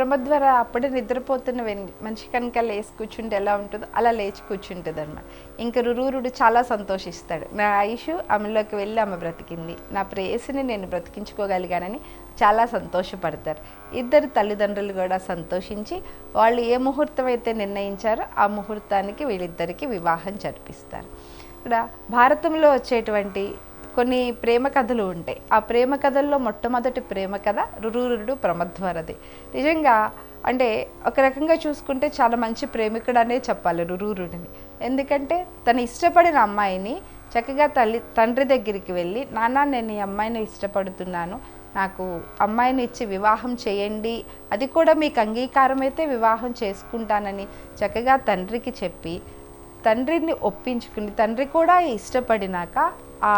ప్రమద్వర అప్పుడే నిద్రపోతున్న వెన్- మనిషి కనుక లేచి కూర్చుంటే ఎలా ఉంటుందో అలా లేచి కూర్చుంటుంది అనమాట ఇంకా రురూరుడు చాలా సంతోషిస్తాడు. నా ఆయుష్ ఆమెలోకి వెళ్ళి ఆమె బ్రతికింది. నా ప్రేయసిని నేను బ్రతికించుకోగలిగానని చాలా సంతోషపడతారు. ఇద్దరు తల్లిదండ్రులు కూడా సంతోషించి వాళ్ళు ఏ ముహూర్తం అయితే నిర్ణయించారో ఆ ముహూర్తానికి వీళ్ళిద్దరికీ వివాహం జరిపిస్తారు. ఇక్కడ భారతంలో వచ్చేటువంటి కొన్ని ప్రేమ కథలు ఉంటాయి. ఆ ప్రేమ కథల్లో మొట్టమొదటి ప్రేమ కథ రురూరుడు ప్రమధ్వరది. నిజంగా అంటే ఒక రకంగా చూసుకుంటే చాలా మంచి ప్రేమికుడు అనే చెప్పాలి రురూరుడిని. ఎందుకంటే తను ఇష్టపడిన అమ్మాయిని చక్కగా తల్లి తండ్రి దగ్గరికి వెళ్ళి నాన్న నేను ఈ అమ్మాయిని ఇష్టపడుతున్నాను. నాకు అమ్మాయిని ఇచ్చి వివాహం చేయండి. అది కూడా మీకు అంగీకారం అయితే వివాహం చేసుకుంటానని చక్కగా తండ్రికి చెప్పి తండ్రిని ఒప్పించుకుని తండ్రి కూడా ఇష్టపడినాక ఆ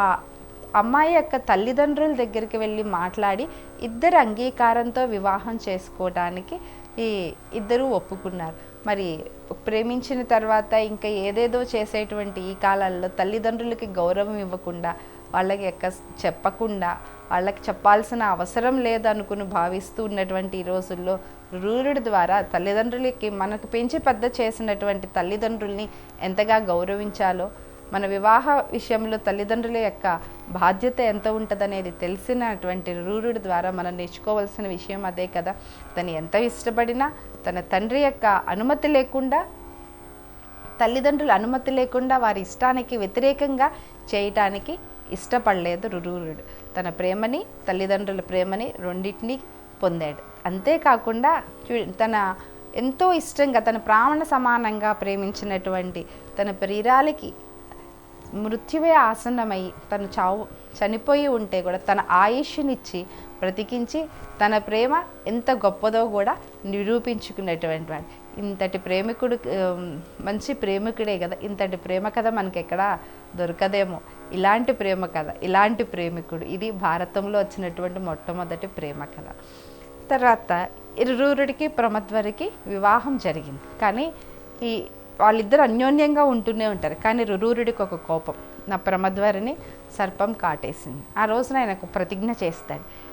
అమ్మాయి యొక్క తల్లిదండ్రుల దగ్గరికి వెళ్ళి మాట్లాడి ఇద్దరు అంగీకారంతో వివాహం చేసుకోవడానికి ఈ ఇద్దరు ఒప్పుకున్నారు. మరి ప్రేమించిన తర్వాత ఇంకా ఏదేదో చేసేటువంటి ఈ కాలాల్లో తల్లిదండ్రులకి గౌరవం ఇవ్వకుండా వాళ్ళకి ఎక్క చెప్పకుండా వాళ్ళకి చెప్పాల్సిన అవసరం లేదనుకుని భావిస్తూ ఉన్నటువంటి ఈ రోజుల్లో రూరుడి ద్వారా తల్లిదండ్రులకి మనకు పెంచి పెద్ద చేసినటువంటి తల్లిదండ్రుల్ని ఎంతగా గౌరవించాలో మన వివాహ విషయంలో తల్లిదండ్రుల యొక్క బాధ్యత ఎంత ఉంటుందనేది తెలిసినటువంటి రూరుడి ద్వారా మనం నేర్చుకోవాల్సిన విషయం అదే కదా. తను ఎంత ఇష్టపడినా తన తండ్రి యొక్క అనుమతి లేకుండా తల్లిదండ్రుల అనుమతి లేకుండా వారి ఇష్టానికి వ్యతిరేకంగా చేయటానికి ఇష్టపడలేదు రురూరుడు తన ప్రేమని తల్లిదండ్రుల ప్రేమని రెండింటినీ పొందాడు. అంతేకాకుండా చూ తన ఎంతో ఇష్టంగా తన ప్రాణ సమానంగా ప్రేమించినటువంటి తన ప్రియురాలికి మృత్యువే ఆసన్నమై తను చావు చనిపోయి ఉంటే కూడా తన ఆయుష్నిచ్చి బ్రతికించి తన ప్రేమ ఎంత గొప్పదో కూడా నిరూపించుకునేటువంటి వాడు. ఇంతటి ప్రేమికుడు మంచి ప్రేమికుడే కదా. ఇంతటి ప్రేమ కథ మనకి దొరకదేమో. ఇలాంటి ప్రేమ కథ ఇలాంటి ప్రేమికుడు. ఇది భారతంలో వచ్చినటువంటి మొట్టమొదటి ప్రేమ కథ. తర్వాత ఇరువురికి ప్రమద్వరికి వివాహం జరిగింది. కానీ ఈ వాళ్ళిద్దరు అన్యోన్యంగా ఉంటూనే ఉంటారు. కానీ రురూరుడికి ఒక కోపం. నా ప్రమద్వరిని సర్పం కాటేసింది. ఆ రోజున ఆయన ఒక ప్రతిజ్ఞ చేస్తాడు.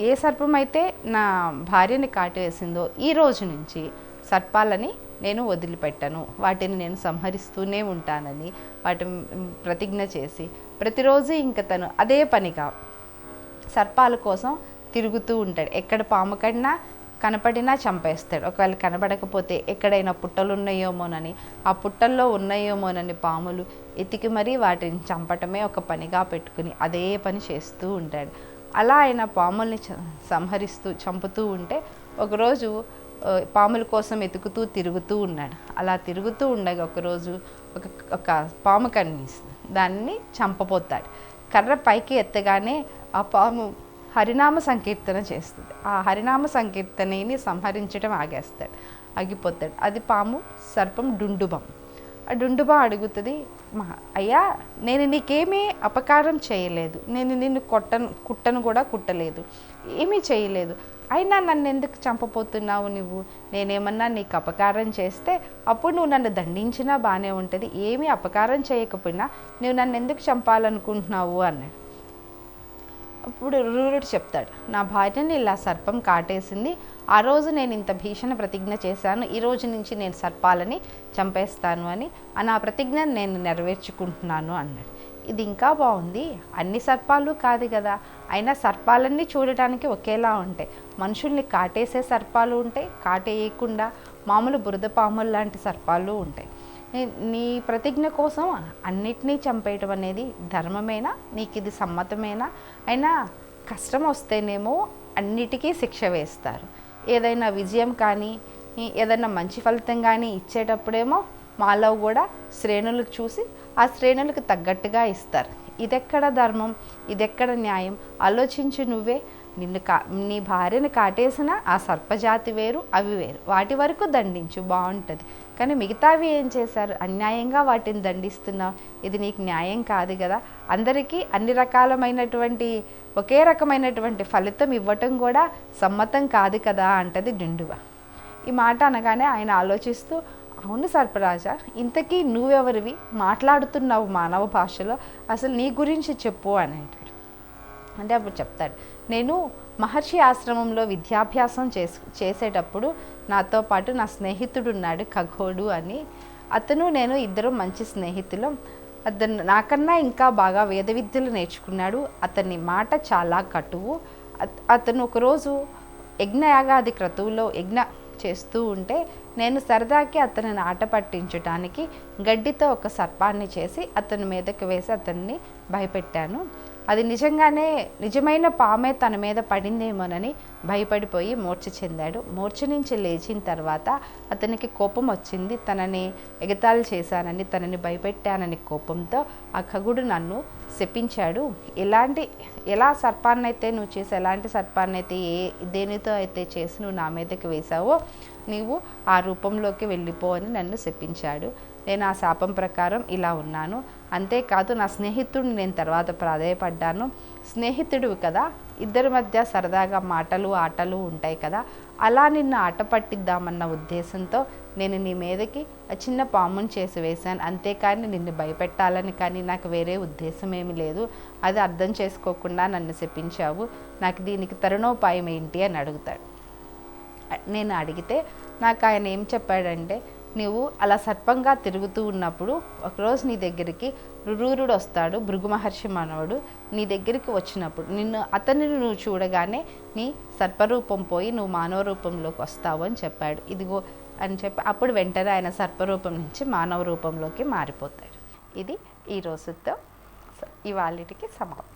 ఏ సర్పం అయితే నా భార్యని కాటేసిందో ఈ రోజు నుంచి సర్పాలని నేను వదిలిపెట్టను. వాటిని నేను సంహరిస్తూనే ఉంటానని వాటి ప్రతిజ్ఞ చేసి ప్రతిరోజు ఇంక తను అదే పనిగా సర్పాల కోసం తిరుగుతూ ఉంటాడు. ఎక్కడ పాము కడినా కనపడినా చంపేస్తాడు. ఒకవేళ కనబడకపోతే ఎక్కడైనా పుట్టలు ఉన్నాయేమోనని ఆ పుట్టల్లో ఉన్నాయేమోనని పాములు ఎతికి మరీ వాటిని చంపటమే ఒక పనిగా పెట్టుకుని అదే పని చేస్తూ ఉంటాడు. అలా ఆయన పాముల్ని సంహరిస్తూ చంపుతూ ఉంటే ఒకరోజు పాముల కోసం ఎతుకుతూ తిరుగుతూ ఉన్నాడు. అలా తిరుగుతూ ఉండగా ఒకరోజు ఒక ఒక పాము కనిపిస్తుంది. దాన్ని చంపపోతాడు కర్ర పైకి ఎత్తగానే ఆ పాము హరినామ సంకీర్తన చేస్తుంది. ఆ హరినామ సంకీర్తనని సంహరించడం ఆగేస్తాడు. ఆగిపోతాడు. అది పాము సర్పం డుండుబం. ఆ డుండుబా అడుగుతుంది మహా అయ్యా నేను నీకేమీ అపకారం చేయలేదు. నేను నిన్ను కొట్టను కుట్టను కూడా కుట్టలేదు. ఏమీ చేయలేదు. అయినా నన్ను ఎందుకు చంపపోతున్నావు నువ్వు? నేనేమన్నా నీకు అపకారం చేస్తే అప్పుడు నువ్వు నన్ను దండించినా బాగానే ఉంటుంది. ఏమీ అపకారం చేయకపోయినా నువ్వు నన్ను ఎందుకు చంపాలనుకుంటున్నావు? అన్నాడు. అప్పుడు రూరుడు చెప్తాడు నా భార్యని ఇలా సర్పం కాటేసింది. ఆ రోజు నేను ఇంత భీషణ ప్రతిజ్ఞ చేశాను. ఈ రోజు నుంచి నేను సర్పాలని చంపేస్తాను అని ఆ నా ప్రతిజ్ఞ నేను నెరవేర్చుకుంటున్నాను అన్నాడు. ఇది ఇంకా బాగుంది. అన్ని సర్పాలు కాదు కదా. అయినా సర్పాలన్నీ చూడటానికి ఒకేలా ఉంటాయి. మనుషుల్ని కాటేసే సర్పాలు ఉంటాయి కాటేయకుండా మామూలు బురద పాములు లాంటి సర్పాలు ఉంటాయి. నీ- ప్రతిజ్ఞ కోసం అన్నిటినీ చంపేయటం అనేది ధర్మమేనా? నీకు ఇది సమ్మతమేనా? అయినా కష్టం వస్తేనేమో అన్నిటికీ శిక్ష వేస్తారు. ఏదైనా విజయం కానీ ఏదైనా మంచి ఫలితం కానీ ఇచ్చేటప్పుడేమో మాలో కూడా శ్రేణులు చూసి ఆ శ్రేణులకు తగ్గట్టుగా ఇస్తారు. ఇదెక్కడ ధర్మం? ఇదెక్కడ న్యాయం? ఆలోచించు నువ్వే. నిన్ను కా నీ భార్యను కాటేసిన ఆ సర్పజాతి వేరు అవి వేరు. వాటి వరకు దండించు. బాగుంటుంది. కానీ మిగతావి ఏం చేశారు? అన్యాయంగా వాటిని దండిస్తున్నావు. ఇది నీకు న్యాయం కాదు కదా. అందరికీ అన్ని రకాలమైనటువంటి ఒకే రకమైనటువంటి ఫలితం ఇవ్వటం కూడా సమ్మతం కాదు కదా అంటది డిండువ. ఈ మాట అనగానే ఆయన ఆలోచిస్తూ అవును సర్పరాజా ఇంతకీ నువ్వెవరివి? మాట్లాడుతున్నావు మానవ భాషలో. అసలు నీ గురించి చెప్పు అని అంటాడు. అంటే అప్పుడు చెప్తాడు నేను మహర్షి ఆశ్రమంలో విద్యాభ్యాసం చేస్ చేసేటప్పుడు నాతో పాటు నా స్నేహితుడు ఉన్నాడు ఖగోడు అని. అతను నేను ఇద్దరం మంచి స్నేహితులం. అతను నాకన్నా ఇంకా బాగా వేద విద్యలు నేర్చుకున్నాడు. అతని మాట చాలా కటువు. అతను ఒకరోజు యజ్ఞయాగాది క్రతువులో యజ్ఞ చేస్తూ ఉంటే నేను సరదాకి అతనిని ఆట పట్టించటానికి గడ్డితో ఒక సర్పాన్ని చేసి అతని మీదకి వేసి అతన్ని భయపెట్టాను. అది నిజంగానే నిజమైన పామే తన మీద పడిందేమోనని భయపడిపోయి మూర్ఛ చెందాడు. మూర్ఛ నుంచి లేచిన తర్వాత అతనికి కోపం వచ్చింది. తనని ఎగతాళి చేశానని తనని భయపెట్టానని కోపంతో ఆ ఖగుడు నన్ను శపించాడు. ఎలాంటి ఎలా సర్పాన్నైతే నువ్వు చేసి ఎలాంటి సర్పాన్నైతే ఏ దేనితో అయితే చేసి నువ్వు నా మీదకి వేశావో నీవు ఆ రూపంలోకి వెళ్ళిపో అని నన్ను శపించాడు. నేను ఆ శాపం ప్రకారం ఇలా ఉన్నాను. అంతేకాదు నా స్నేహితుడిని నేను తర్వాత ప్రాధాయపడ్డాను. స్నేహితుడివి కదా ఇద్దరి మధ్య సరదాగా మాటలు ఆటలు ఉంటాయి కదా. అలా నిన్ను ఆట పట్టిద్దామన్న ఉద్దేశంతో నేను నీ మీదకి చిన్న పాముని చేసి వేశాను. అంతేకాని నిన్ను భయపెట్టాలని కానీ నాకు వేరే ఉద్దేశం ఏమీ లేదు. అది అర్థం చేసుకోకుండా నన్ను శపించావు. నాకు దీనికి తరుణోపాయం ఏంటి అని అడుగుతాడు. నేను అడిగితే నాకు ఆయన ఏం చెప్పాడంటే నువ్వు అలా సర్పంగా తిరుగుతూ ఉన్నప్పుడు ఒకరోజు నీ దగ్గరికి రురూరుడు వస్తాడు భృగు మహర్షి మానవుడు నీ దగ్గరికి వచ్చినప్పుడు. నిన్ను అతనిని నువ్వు చూడగానే నీ సర్పరూపం పోయి నువ్వు మానవ రూపంలోకి వస్తావు అని చెప్పాడు. ఇదిగో అని చెప్పి అప్పుడు వెంటనే ఆయన సర్పరూపం నుంచి మానవ రూపంలోకి మారిపోతాడు. ఇది ఈ రోజుతో ఇవాళకి సమాప్తం.